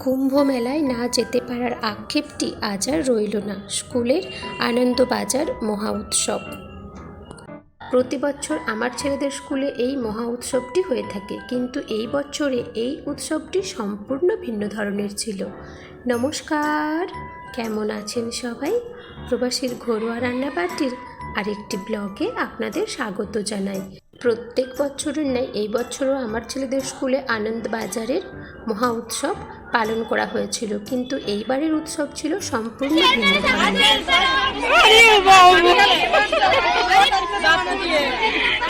কুম্ভ মেলায় না যেতে পারার আক্ষেপটি আজ আর রইল না। স্কুলের আনন্দবাজার মহা উৎসব। প্রতি বছর আমার ছেলেদের স্কুলে এই মহা উৎসবটি হয়ে থাকে, কিন্তু এই বছরে এই উৎসবটি সম্পূর্ণ ভিন্ন ধরনের ছিল। নমস্কার, কেমন আছেন সবাই? প্রবাসীর ঘরোয়া রান্নাবাটির আরেকটি ব্লগে আপনাদের স্বাগত জানাই। প্রত্যেক বছরের ন্যায় এই বছরও আমার ছেলেদের স্কুলে আনন্দবাজারের মহা উৎসব পালন করা হয়েছিল। কিন্তু এইবারের উৎসব ছিল সম্পূর্ণ ভিন্ন।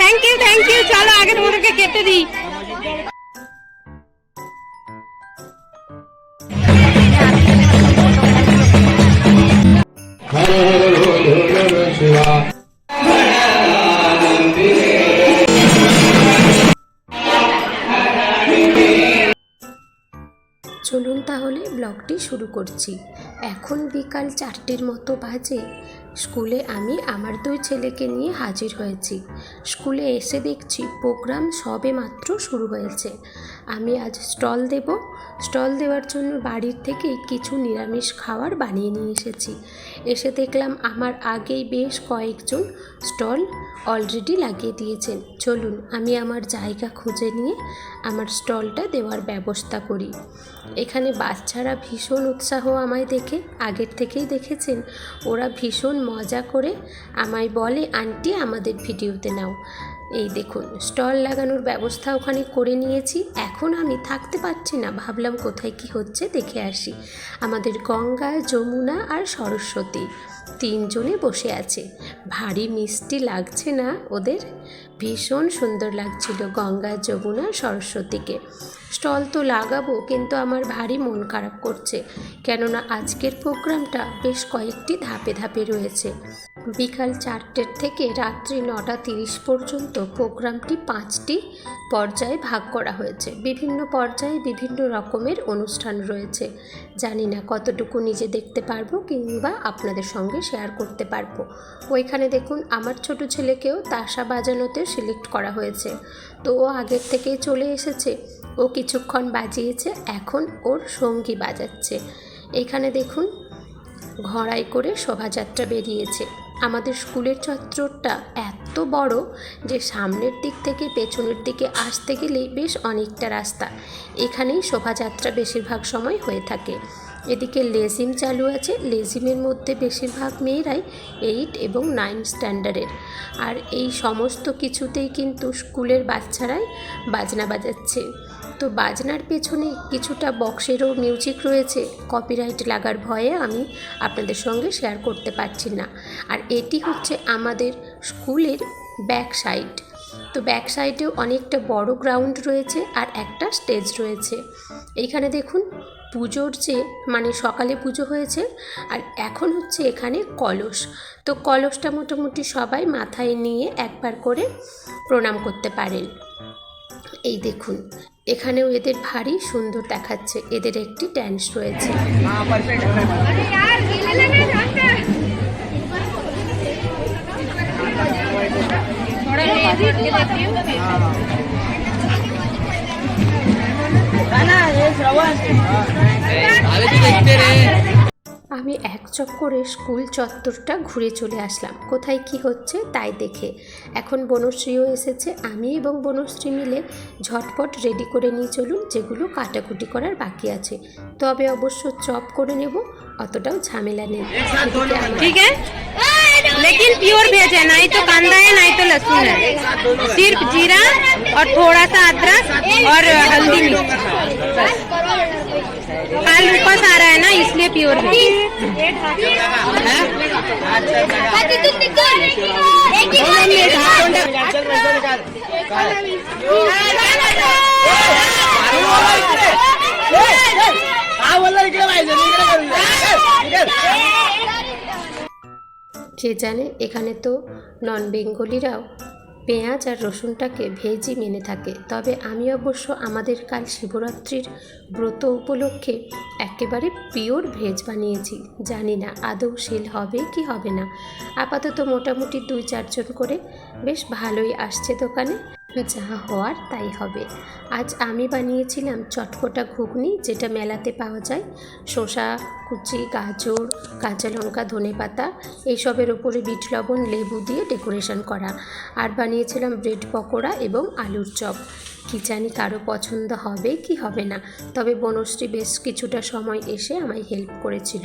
থ্যাংক ইউ থ্যাংক ইউ চলো আগে মনে কেটে দিই। শুরু করছি। এখন বিকাল চারটের মতো বাজে। স্কুলে আমি আমার দুই ছেলেকে নিয়ে হাজির হয়েছি। স্কুলে এসে দেখছি প্রোগ্রাম সবে মাত্র শুরু হয়েছে। আমি আজ স্টল দেব। স্টল দেওয়ার জন্য বাড়ির থেকেই কিছু নিরামিষ খাবার বানিয়ে নিয়ে এসেছি। এসে দেখলাম আমার আগেই বেশ কয়েকজন স্টল অলরেডি লাগিয়ে দিয়েছেন। চলুন, আমি আমার জায়গা খুঁজে নিয়ে আমার স্টলটা দেওয়ার ব্যবস্থা করি। এখানে বাচ্চারা ভীষণ উৎসাহ আমায় দেখে, আগের থেকেই দেখেছেন, ওরা ভীষণ মজা করে আমায় বলে, আন্টি, আমাদের ভিডিওতে নাও। এই দেখুন, স্টল লাগানোর ব্যবস্থা ওখানে করে নিয়েছি। এখন আমি থাকতে পারছি না, ভাবলাম কোথায় কি হচ্ছে দেখে আসি। আমাদের গঙ্গা, যমুনা আর সরস্বতী। তিনজনে বসে আছে। ভারী মিষ্টি লাগছে না ওদের? ভীষণ সুন্দর লাগছিল গঙ্গা যমুনা সরস্বতীকে। স্টল তো লাগাবো, কিন্তু আমার ভারী মন খারাপ করছে, কেননা আজকের প্রোগ্রামটা বেশ কয়েকটি ধাপে ধাপে রয়েছে। বিকাল চারটের থেকে রাত্রি নটা তিরিশ পর্যন্ত প্রোগ্রামটি পাঁচটি পর্যায়ে ভাগ করা হয়েছে। বিভিন্ন পর্যায়ে বিভিন্ন রকমের অনুষ্ঠান রয়েছে। জানি না কতটুকু নিজে দেখতে পারব কিংবা আপনাদের সঙ্গে শেয়ার করতে পারব। ওইখানে দেখুন, আমার ছোট ছেলেকেও তাসা বাজানোতে সিলেক্ট করা হয়েছে। তো ও আগের থেকেই চলে এসেছে। ও কিছুক্ষণ বাজিয়েছে, এখন ওর সঙ্গী বাজাচ্ছে। এখানে দেখুন ঘড়াই করে শোভাযাত্রা বেরিয়েছে। আমাদের স্কুলের চত্বরটা এত বড় যে সামনের দিক থেকে পেছনের দিকে আসতে গেলেই বেশ অনেকটা রাস্তা। এখানেই শোভাযাত্রা বেশিরভাগ সময় হয়ে থাকে। এদিকে লেজিম চালু আছে। লেজিমের মধ্যে বেশিরভাগ মেয়েরাই এইট এবং নাইন স্ট্যান্ডার্ডের আর এই সমস্ত কিছুতেই কিন্তু স্কুলের বাচ্চারাই বাজনা বাজাচ্ছে। তো বাজনার পেছনে কিছুটা বক্সেরও মিউজিক রয়েছে। কপিরাইট লাগার ভয়ে আমি আপনাদের সঙ্গে শেয়ার করতে পারছি না। আর এটি হচ্ছে আমাদের স্কুলের ব্যাক সাইড তো ব্যাক সাইডেও অনেকটা বড় গ্রাউন্ড রয়েছে আর একটা স্টেজ রয়েছে। এইখানে দেখুন পুজোর যে মানে সকালে পুজো হয়েছে, আর এখন হচ্ছে এখানে কলস। তো কলসটা মোটামুটি সবাই মাথায় নিয়ে একবার করে প্রণাম করতে পারেন। এই দেখুন, এখানেও এদের ভারী সুন্দর দেখাচ্ছে, এদের একটি ড্যান্স রয়েছে। আমি এক চক্করে স্কুল চত্বরটা ঘুরে চলে আসলাম। কোথায় কি হচ্ছে তাই দেখে। এখন বনশ্রীও এসেছে আমি এবং বনশ্রী মিলে ঝটপট রেডি করে নিয়ে চলুন যেগুলো কাটাকুটি করার বাকি আছে। তবে অবশ্য চপ করে নেব অতটাও ঝামেলা নেই। ঠিক আছে। लेकिन प्योर भेज है नहीं तो कांदा है नहीं तो लहसुन है। सिर्फ़ जीरा और थोड़ा सा अदरक और हल्दी मिर्च। बस काल उपवास आ रहा है ना इसलिए प्योर वेज কে জানে এখানে তো নন বেঙ্গলিরাও পেঁয়াজ আর রসুনটাকে ভেজই মেনে থাকে। তবে আমি অবশ্য আমাদের কাল শিবরাত্রির ব্রত উপলক্ষে একেবারে পিওর ভেজ বানিয়েছি। জানি না আদৌ সেল হবে কি হবে না। আপাতত মোটামুটি দুই চারজন করে বেশ ভালোই আসছে দোকানে। যা হওয়ার তাই হবে। আজ আমি বানিয়েছিলাম চটপটা ঘুগনি, যেটা মেলাতে পাওয়া যায়। শসা, কুচি, গাজর, কাঁচা লঙ্কা, ধনে পাতা, এইসবের উপরে বিট, লবণ, লেবু দিয়ে ডেকোরেশন করা। আর বানিয়েছিলাম ব্রেড পকোড়া এবং আলুর চপ। কি জানি কারও পছন্দ হবে কি হবে না, তবে বনশ্রী বেশ কিছুটা সময় এসে আমায় হেল্প করেছিল।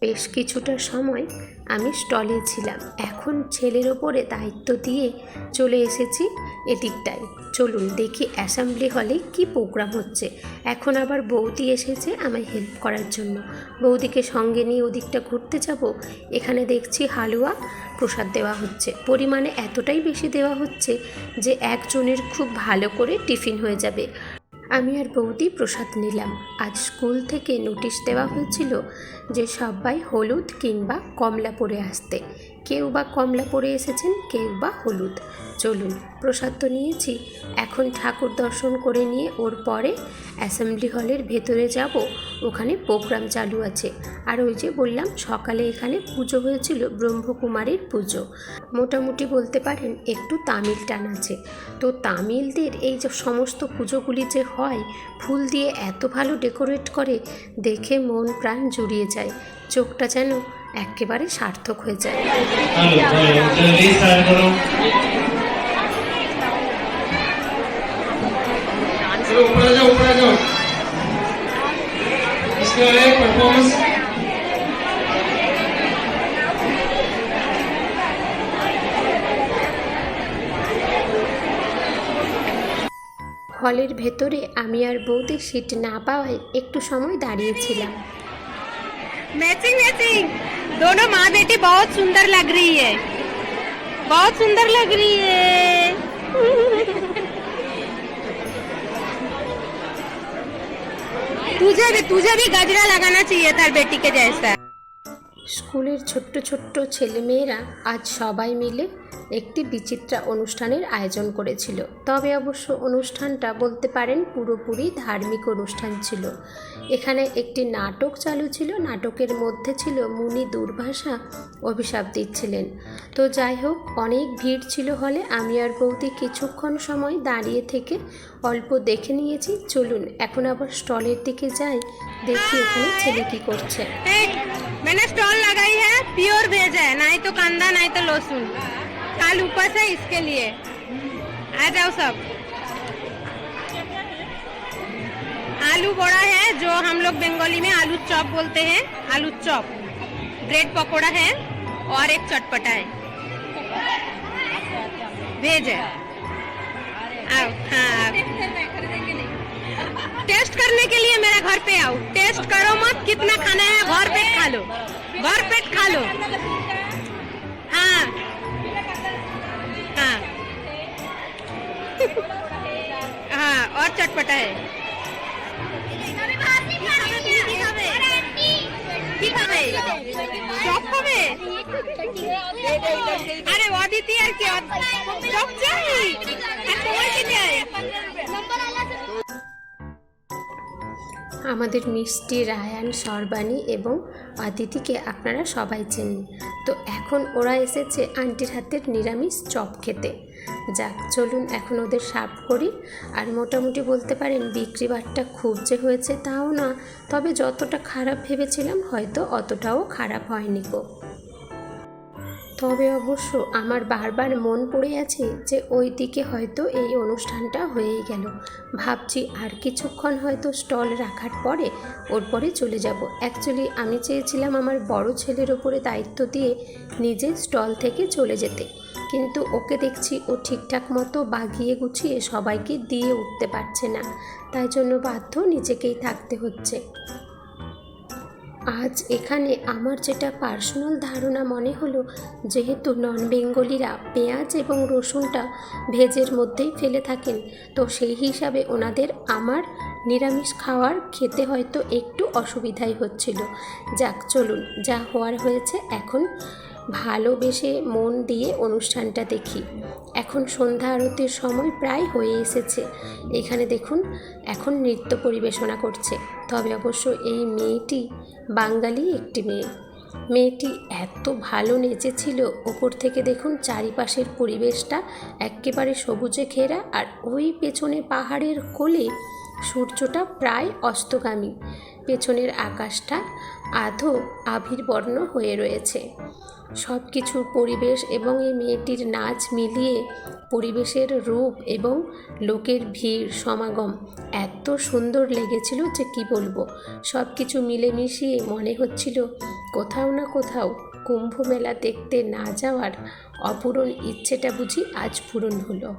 বেশ কিছুটা সময় আমি স্টলে ছিলাম। এখন ছেলের ওপরে দায়িত্ব দিয়ে চলে এসেছি এদিকটায়। চলুন দেখি অ্যাসেম্বলি হলে কি প্রোগ্রাম হচ্ছে। এখন আবার বৌদি এসেছে আমায় হেল্প করার জন্য। বৌদিকে সঙ্গে নিয়ে ওদিকটা ঘুরতে যাব। এখানে দেখছি হালুয়া প্রসাদ দেওয়া হচ্ছে। পরিমাণে এতটাই বেশি দেওয়া হচ্ছে যে একজনের খুব ভালো করে টিফিন হয়ে যাবে। আমি আর বৌদি প্রসাদ নিলাম। আজ স্কুল থেকে নোটিশ দেওয়া হয়েছিল যে সবাই হলুদ কিংবা কমলা পরে আসতে। কেউ বা কমলা পরে এসেছেন, কেউ বা হলুদ। চলুন, প্রসাদ তো নিয়েছি। এখন ঠাকুর দর্শন করে নিয়ে ওর পরে অ্যাসেম্বলি হলের ভেতরে যাব। ওখানে প্রোগ্রাম চালু আছে। আর ওই যে বললাম, সকালে এখানে পুজো হয়েছিল ব্রহ্মকুমারীর পুজো। মোটামুটি বলতে পারেন একটু তামিল টান আছে। তো তামিলদের এই যে সমস্ত পুজোগুলি যে হয়, ফুল দিয়ে এত ভালো ডেকোরেট করে, দেখে মন প্রাণ জুড়িয়ে যায়। চোখটা যেন একেবারে সার্থক হয়ে যায়। হলের ভেতরে আমি আর বৌদি সিট না পাওয়ায় একটু সময় দাঁড়িয়েছিলাম। ম্যাচিং ম্যাচিং दोनों माँ बेटी बहुत सुंदर लग रही है बहुत सुंदर लग रही है तुझे भी तुझे भी गजरा लगाना चाहिए था बेटी के जैसा স্কুলের ছোট্ট ছোট্ট ছেলেমেয়েরা আজ সবাই মিলে একটি বিচিত্রা অনুষ্ঠানের আয়োজন করেছিল তবে অবশ্য অনুষ্ঠানটা বলতে পারেন পুরোপুরি ধার্মিক অনুষ্ঠান ছিল এখানে একটি নাটক চালু ছিল নাটকের মধ্যে ছিল মুনি দুর্ভাষা অভিশাপ দিচ্ছিলেন তো যাই হোক অনেক ভিড় ছিল হলে আমি আর বৌদি কিছুক্ষণ সময় দাঁড়িয়ে থেকে অল্প দেখে নিয়েছি চলুন এখন আবার স্টলের দিকে যাই দেখি ওখানে ছেলে কি করছে एक, मैंने स्टॉल लगाई है प्योर वेज है ना ही तो कांदा ना ही तो लहसुन काल ऊपर है इसके लिए। आ जाओ सब। आलू बड़ा है, जो हम लोग बंगाली में आलू चॉप बोलते हैं। आलू चॉप। ब्रेड पकोड़ा है और एक चटपटा है। वेज है। आओ हाँ टेस्ट करने के लिए मेरे घर पे आओ। टेस्ट करो मत, कितना खाना है, घर पे खा लो। चटपटा है কি খাবে চপ খাবে আরে অদিতি আর কি চপ চাই আর তোমার কি চাই আমাদের মিষ্টি রায়ান, সরবানি এবং আদিতিকে আপনারা সবাই চেনেন। তো এখন ওরা এসেছে আন্টির হাতের নিরামিষ চপ খেতে। যাক, চলুন এখন ওদের সার্ভ করি। আর মোটামুটি বলতে পারেন বিক্রি বারটা খুব যে হয়েছে তাও না, তবে যতটা খারাপ ভেবেছিলাম হয়তো অতটাও খারাপ হয়নি গো। তবে অবশ্য আমার বারবার মন পড়ে আছে যে ওই দিকে হয়তো এই অনুষ্ঠানটা হয়েই গেল। ভাবছি আর কিছুক্ষণ হয়তো স্টল রাখার পরে ওর পরে চলে যাব। অ্যাকচুয়ালি আমি চেয়েছিলাম আমার বড় ছেলের ওপরে দায়িত্ব দিয়ে নিজে স্টল থেকে চলে যেতে। কিন্তু ওকে দেখছি ও ঠিকঠাক মতো বাগিয়ে গুছিয়ে সবাইকে দিয়ে উঠতে পারছে না। তাই জন্য বাধ্য নিজেকেই থাকতে হচ্ছে। আজ এখানে আমার যেটা পার্সোনাল ধারণা মনে হলো, যেহেতু নন বেঙ্গলিরা পেঁয়াজ এবং রসুনটা ভেজের মধ্যেই ফেলে থাকেন, তো সেই হিসাবে ওনাদের আমার নিরামিষ খাওয়ার খেতে হয়তো একটু অসুবিধাই হচ্ছিল। যাক, চলুন, যা হওয়ার হয়েছে এখন ভালোবেসে মন দিয়ে অনুষ্ঠানটা দেখি। এখন সন্ধ্যা আরতির সময় প্রায় হয়ে এসেছে। এখানে দেখুন, এখন নৃত্য পরিবেশনা করছে। তবে অবশ্য এই মেয়েটি বাঙালি একটি মেয়ে। মেয়েটি এত ভালো নেচেছিল, ওপর থেকে দেখুন চারিপাশের পরিবেশটা একেবারে সবুজে ঘেরা আর ওই পেছনে পাহাড়ের কোলে সূর্যটা প্রায় অস্তগামী। পেছনের আকাশটা আধো আবির্বর্ণ হয়ে রয়েছে। সব কিছুর পরিবেশ এবং এই মেয়েটির নাচ মিলিয়ে পরিবেশের রূপ এবং লোকের ভিড়, সমাগম এত সুন্দর লেগেছিল যে কি বলব? সব কিছু মিলেমিশিয়ে মনে হচ্ছিল কোথাও না কোথাও কুম্ভ মেলা দেখতে না যাওয়ার অপূরণ ইচ্ছেটা বুঝি আজ পূরণ হলো।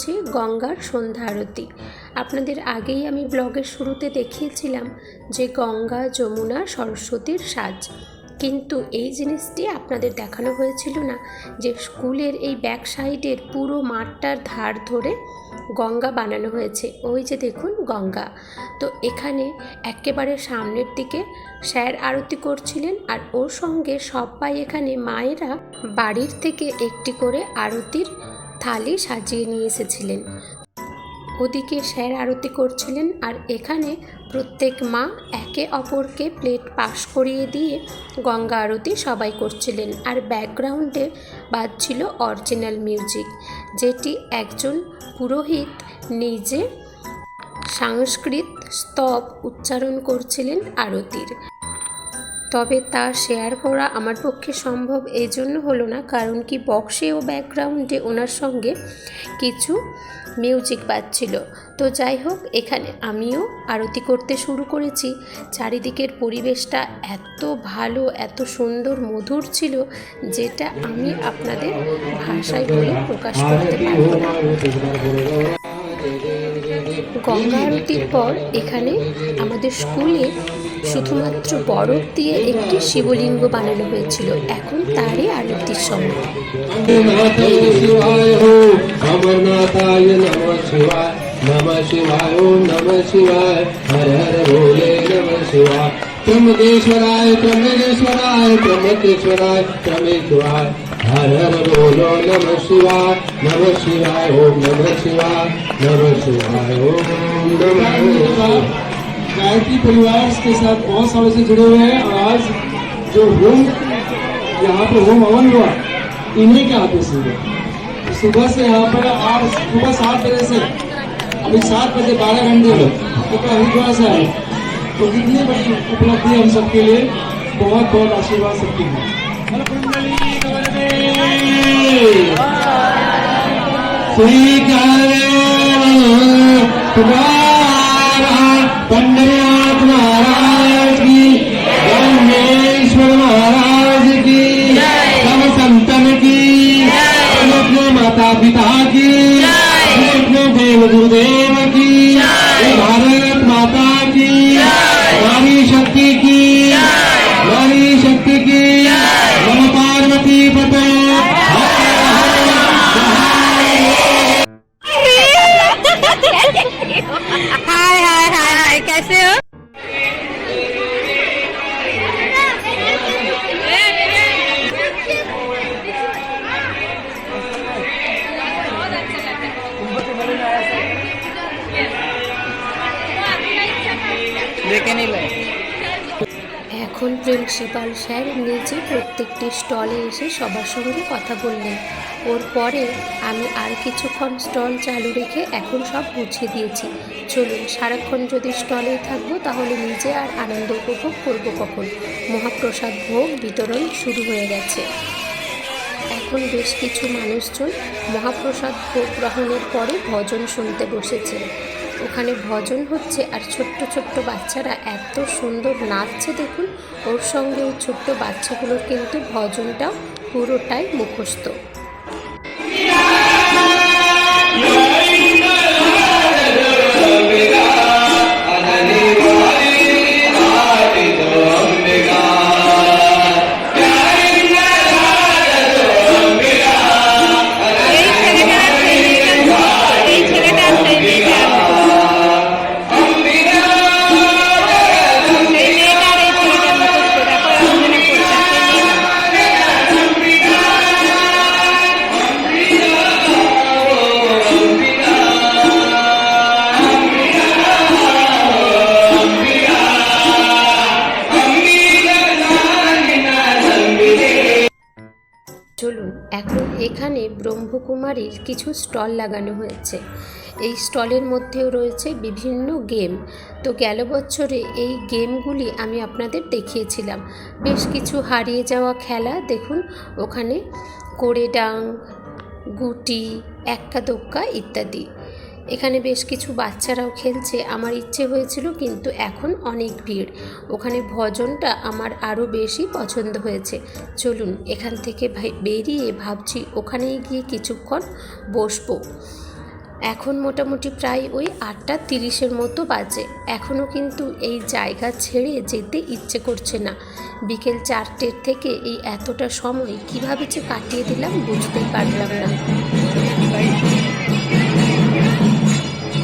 হয়েছে গঙ্গার সন্ধ্যা আরতি। আপনাদের আগেই আমি ব্লগের শুরুতে দেখিয়েছিলাম যে গঙ্গা, যমুনা, সরস্বতীর সাজ। কিন্তু এই জিনিসটি আপনাদের দেখানো হয়েছিল না যে স্কুলের এই ব্যাক সাইডের পুরো মাঠটার ধার ধরে গঙ্গা বানানো হয়েছে। ওই যে দেখুন গঙ্গা। তো এখানে একেবারে সামনের দিকে স্যার আরতি করছিলেন আর ওর সঙ্গে সবাই এখানে মায়েরা বাড়ির থেকে একটি করে আরতির থালি সাজিয়ে নিয়ে এসেছিলেন। ওদিকে স্যার আরতি করছিলেন আর এখানে প্রত্যেক মা একে অপরকে প্লেট পাশ করিয়ে দিয়ে গঙ্গা আরতি সবাই করছিলেন আর ব্যাকগ্রাউন্ডে বাজছিল অরিজিনাল মিউজিক, যেটি একজন পুরোহিত নিজে সংস্কৃত স্তব উচ্চারণ করছিলেন আরতির। তবে তা শেয়ার করা আমার পক্ষে সম্ভব এই জন্য হলো না, কারণ কি বক্সে ও ব্যাকগ্রাউন্ডে ওনার সঙ্গে কিছু মিউজিক বাজছিল। তো যাই হোক, এখানে আমিও আরতি করতে শুরু করেছি। চারিদিকের পরিবেশটা এত ভালো, এত সুন্দর, মধুর ছিল, যেটা আমি আপনাদের ভাষায় বলে প্রকাশ করতে পারব না। গঙ্গা আরতির পর এখানে আমাদের স্কুলে শুধুমাত্র বরফ দিয়ে একটি শিবলিঙ্গ বানানো হয়েছিল। এখন তারই আরতির সময় हर हर बोलो नमः शिवाय नमः शिवाय ओम नमः शिवाय नमः शिवाय ओम नमः गायत्री परिवार के साथ बहुत सालों से जुड़े हुए हैं और आज जो होम यहाँ पे होम हवन हुआ इन्हीं के हाथों से हुआ सुबह से यहाँ पर आज सुबह सात बजे से अभी सात बजे बारह घंटे में कितना हरिद्वार से आए। तो कितनी बड़ी उपलब्धि हम सबके लिए बहुत बहुत आशीर्वाद सबके लिए। पंडरीनाथ महाराज की गणेश्वर महाराज की सब संतन की अपने माता पिता की अपने देव गुरुदेव দেখে নিলে। এখন প্রিন্সিপাল স্যার নিজে প্রত্যেকটি স্টলে এসে সবার সঙ্গে কথা বললেন। ওর পরে আমি আর কিছুক্ষণ স্টল চালু রেখে এখন সব গুছিয়ে দিয়েছি। চলুন, সারাক্ষণ যদি স্টলে থাকব, তাহলে নিজে আর আনন্দ উপভোগ করব কখন? মহাপ্রসাদ ভোগ বিতরণ শুরু হয়ে গেছে। এখন বেশ কিছু মানুষজন মহাপ্রসাদ ভোগ গ্রহণের পরে ভজন শুনতে বসেছে। ওখানে ভজন হচ্ছে আর ছোট্ট ছোট্ট বাচ্চারা এত সুন্দর নাচছে দেখুন। ওর সঙ্গে ওই ছোট্ট বাচ্চাগুলোর কিন্তু ভজনটাও পুরোটাই মুখস্থ। এখন ব্রহ্মকুমারীর কিছু স্টল লাগানো হয়েছে। এই স্টলের মধ্যেও রয়েছে বিভিন্ন গেম। তো গেল বছরে এই গেমগুলি আমি আপনাদের দেখিয়েছিলাম। বেশ কিছু হারিয়ে যাওয়া খেলা দেখুন, ওখানে কোড়ে ডাং গুটি, একটা দোক্কা ইত্যাদি। এখানে বেশ কিছু বাচ্চারাও খেলছে, আমার ইচ্ছে হয়েছিল কিন্তু এখন অনেক ভিড়। ওখানে ভজনটা আমার আরও বেশি পছন্দ হয়েছে। চলুন, এখান থেকে বেরিয়ে ভাবছি ওখানেই গিয়ে কিছুক্ষণ বসবো। এখন মোটামুটি প্রায় ওই আটটা তিরিশের মতো বাজে। এখনও কিন্তু এই জায়গা ছেড়ে যেতে ইচ্ছে করছে না। বিকেল চারটের থেকে এই এতটা সময় কীভাবে যে কাটিয়ে দিলাম বুঝতেই পারলাম না।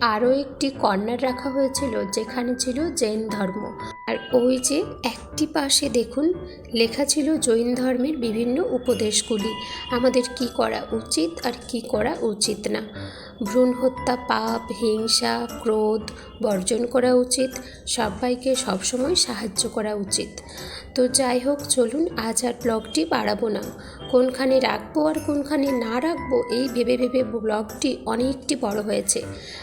আরও একটি কর্নার রাখা হয়েছিল যেখানে ছিল জৈন ধর্ম। আর ওই যে একটি পাশে দেখুন, লেখা ছিল জৈন ধর্মের বিভিন্ন উপদেশগুলি। আমাদের কি করা উচিত আর কি করা উচিত না। ভ্রূণ হত্যা, পাপ, হিংসা, ক্রোধ বর্জন করা উচিত সবাইকে সবসময় সাহায্য করা উচিত। তো যাই হোক, চলুন আজ আর ব্লগটি বাড়াবো না। কোনখানে রাখব আর কোনখানে না রাখব, এই ভেবে ভেবে ব্লগটি অনেকটি বড় হয়েছে।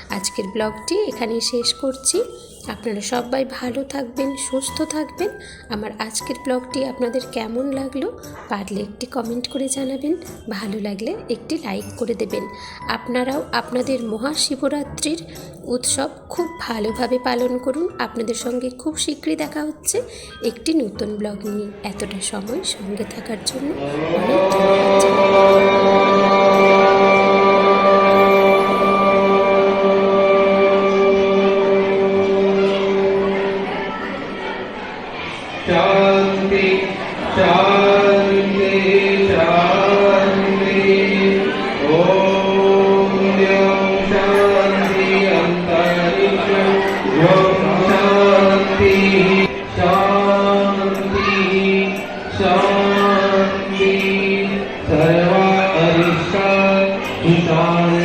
আজকের ব্লগটি এখানেই শেষ করছি। আপনারা সবাই ভালো থাকবেন, সুস্থ থাকবেন। আমার আজকের ব্লগটি আপনাদের কেমন লাগল, পারলে একটি কমেন্ট করে জানাবেন। ভালো লাগলে একটি লাইক করে দেবেন। আপনারাও আপনাদের মহাশিবরাত্রির উৎসব খুব ভালোভাবে পালন করুন। আপনাদের সঙ্গে খুব শীঘ্রই দেখা হচ্ছে একটি নতুন ব্লগ নিয়ে। এতটা সময় সঙ্গে থাকার জন্য অনেক ধন্যবাদ।